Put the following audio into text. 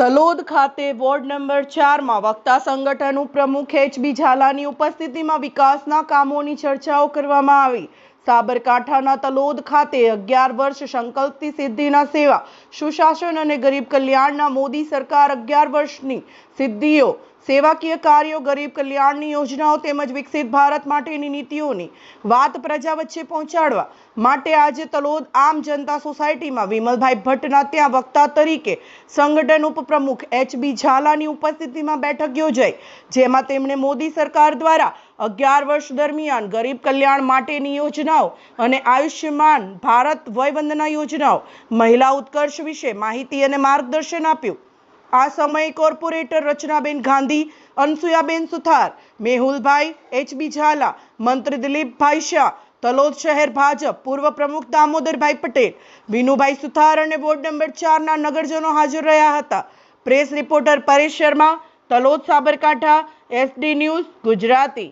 તલોદ ખાતે ward number ચારમાં વક્તા સંગઠન ઉપપ્રમુખ એચબી ઝાલાની ઉપસ્થિતિમાં વિકાસના કામોની ચર્ચાઓ કરવામાં આવી. સાબરકાંઠાના તલોદ ખાતે અગિયાર વર્ષ સંકલ્પથી સિદ્ધિના સેવા. સુશાસન અને ગરીબ કલ્યાણના મોદી સરકાર અગિયાર વર્ષની સિદ્ધિઓ, સેવાકીય કાર્યો, ગરીબ કલ્યાણની યોજનાઓ તેમજ વિકસિત ભારત માટેની નીતિઓની વાત પ્રજા વચ્ચે પહોંચાડવા માટે આજે તલોદ આમ જનતા સોસાયટીમાં વિમલભાઈ ભટ્ટના ત્યાં વક્તા તરીકે સંગઠન ઉપપ્રમુખ એચબી ઝાલાની ઉપસ્થિતિમાં બેઠક યોજાઈ, જેમાં તેમણે મોદી સરકાર દ્વારા અગિયાર વર્ષ દરમિયાન ગરીબ કલ્યાણ માટેની યોજનાઓ અને આયુષ્યમાન ભારત વયવંદના યોજનાઓ મહિલા ઉત્કર્ષ વિશે માહિતી અને માર્ગદર્શન આપ્યું. આ સમયે કોર્પોરેટર રચનાબેન ગાંધી, અનસુયાબેન સુથાર, મેહુલભાઈ એચબી ઝાલા, મંત્રી દિલીપભાઈ શાહ, તલોદ શહેર ભાજપ, પૂર્વ પ્રમુખ દામોદરભાઈ પટેલ, વિનુભાઈ સુથાર અને વોર્ડ નંબર ચારના નગરજનો હાજર રહ્યા હતા. Press reporter Paresh Sharma, Talod Sabarkantha, SD news Gujarati.